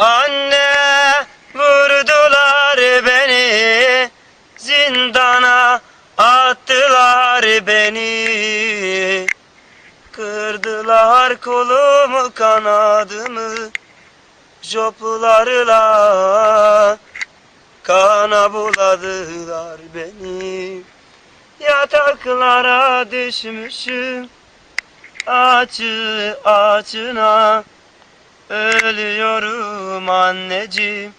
Anne vurdular beni. Zindana attılar beni. Kırdılar kolumu kanadımı. Joplarla Kana buladılar beni. Yataklara düşmüşüm. Açı açına Ölüyorum anneciğim.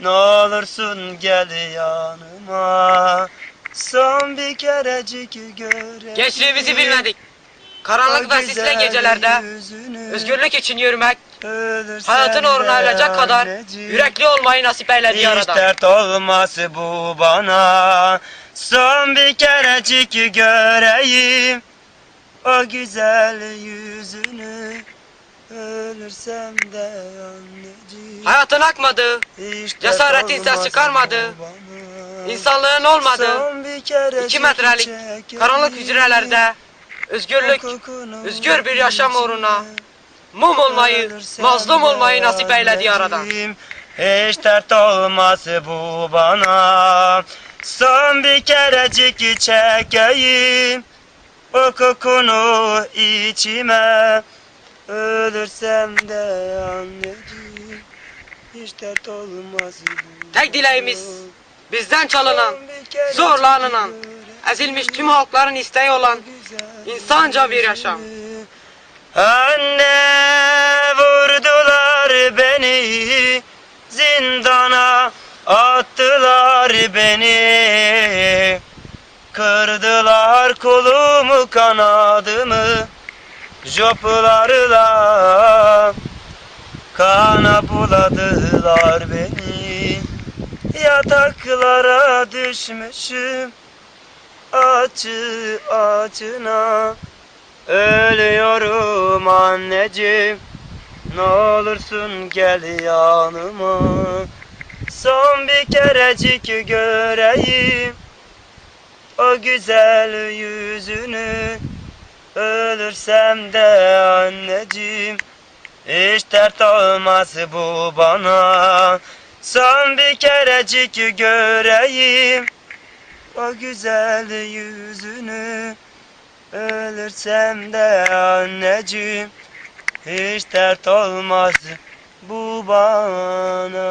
Ne olursun gel yanıma. Son bir kerecik göre Gençliğimizi bilmedik. Karanlık ve sisli gecelerde özgürlük için yürümek, hayatın uğruna ölecek kadar yürekli olmayı nasip eyledi Hiç Yaradan. dert olmaz bu bana. Son bir kerecik göreyim. O güzel yüzünü Ölürsem de anneciğim Hayatın akmadı, dert cesaretin ses çıkarmadı. bana. insanlığın olmadı. İki metrelik karanlık hücrelerde özgürlük, özgür bir yaşam uğruna mum olmayı, mazlum olmayı nasip eyledi Yaradan. anneciğim, Hiç dert olmaz bu bana Son bir kerecik çekeyim O kokunu içime Ölürsem de anneciğim Hiç dert olmaz bu Tek dileğimiz bizden çalınan, zorla göreyim. ezilmiş tüm halkların isteği olan insanca bir yaşam. Anne vurdular beni Zindana attılar beni Kırdılar kolumu kanadımı Joplarla Kana buladılar beni. Yataklara düşmüşüm Açı açına Ölüyorum anneciğim Ne olursun gel yanıma. Son bir kerecik göreyim O güzel yüzünü Ölürsem de anneciğim Hiç dert olmaz bu bana. Son bir kerecik göreyim O güzel yüzünü Ölürsem de anneciğim Hiç dert olmaz bu bana